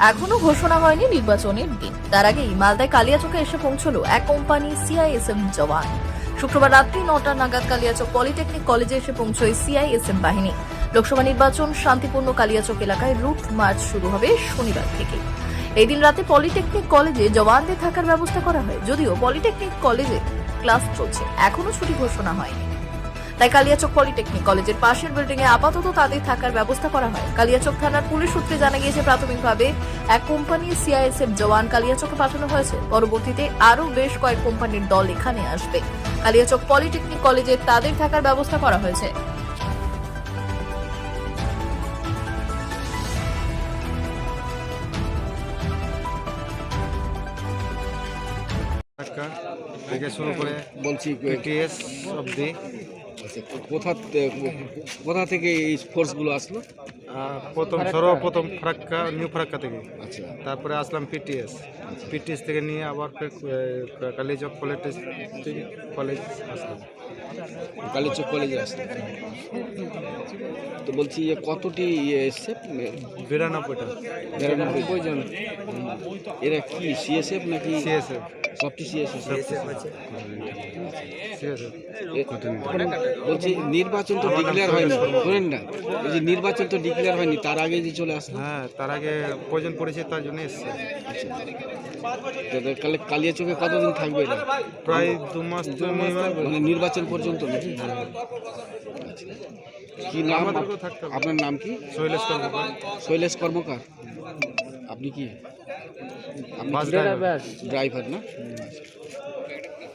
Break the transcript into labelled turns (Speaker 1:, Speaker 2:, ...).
Speaker 1: এখনও ঘোষণা হয়নি নির্বাচনের দিন। তার আগেই মালদায় কালিয়াচকে এসে পৌঁছলো এক কোম্পানি সিআইএসএম জওয়ান। শুক্রবার রাত্রি নটা নাগাদ কালিয়াচক পলিটেকনিক কলেজে এসে পৌঁছয় সিআইএসএম বাহিনী। লোকসভা নির্বাচন শান্তিপূর্ণ কালিয়াচক এলাকায় রুট মার্চ শুরু হবে শনিবার থেকে। এই দিন রাতে পলিটেকনিক কলেজে জওয়ানদের থাকার ব্যবস্থা করা হয়, যদিও পলিটেকনিক কলেজে ক্লাস চলছে। এখনও ছুটি ঘোষণা হয়নি। তাই কালিয়াচক পলিটেকনিক কলেজের পাশের বিল্ডিং এ আপাতত তাদের থাকার ব্যবস্থা করা হয়। কালিয়াচক থানার পুলিশ সূত্রে জানা গিয়েছে প্রাথমিকভাবে এক কোম্পানি সিআইএসএফ জওয়ান কালিয়াচকে পাঠানো হয়েছে। পরবর্তীতে আরও বেশ কয়েক কোম্পানির দল এখানে আসবে। কালিয়াচক পলিটেকনিক কলেজে তাদের থাকার ব্যবস্থা করা হয়েছে।
Speaker 2: থেকে শুরু করে
Speaker 3: বলছি
Speaker 2: অবধি।
Speaker 3: আচ্ছা, কোথা তে- কোথা থেকে এই ফোর্সগুলো আসলো?
Speaker 2: প্রথম সর্বপ্রথম ফারাক্কা নিউ ফারাক্কা থেকে।
Speaker 3: আচ্ছা।
Speaker 2: তারপরে আসলাম পিটিএস পিটিএস থেকে নিয়ে আবার আহ, কালীচক কলেজ কলেজ আসলাম।
Speaker 3: কালীচক কলেজে আসলো তো বলছি কতটি ইয়ে এসছে?
Speaker 2: বিরানব্বইটা।
Speaker 3: নিরানব্বই জন এরা কি সিএসএফ নাকি?
Speaker 2: সিএসএফ
Speaker 3: বলছি নির্বাচন তো ডিক্লেয়ার হয়নি শোনেন না। বলছি নির্বাচন তো ডিক্লেয়ার হয়নি তার আগে যে চলে আসলো?
Speaker 2: হ্যাঁ তার আগে প্রয়োজন পড়েছে তার জন্য এসছে।
Speaker 3: তো কালে কালিয়াচকে কতদিন থাকবে এরা
Speaker 2: প্রায় দু মাস
Speaker 3: মানে নির্বাচন পর্যন্ত নাকি? আচ্ছা। কি নাম। আপনার নাম কি?
Speaker 2: শৈলেশ কর্মকার।
Speaker 3: শৈলেশ কর্মকার। আপনি কি?
Speaker 2: বাস
Speaker 3: ড্রাইভার না?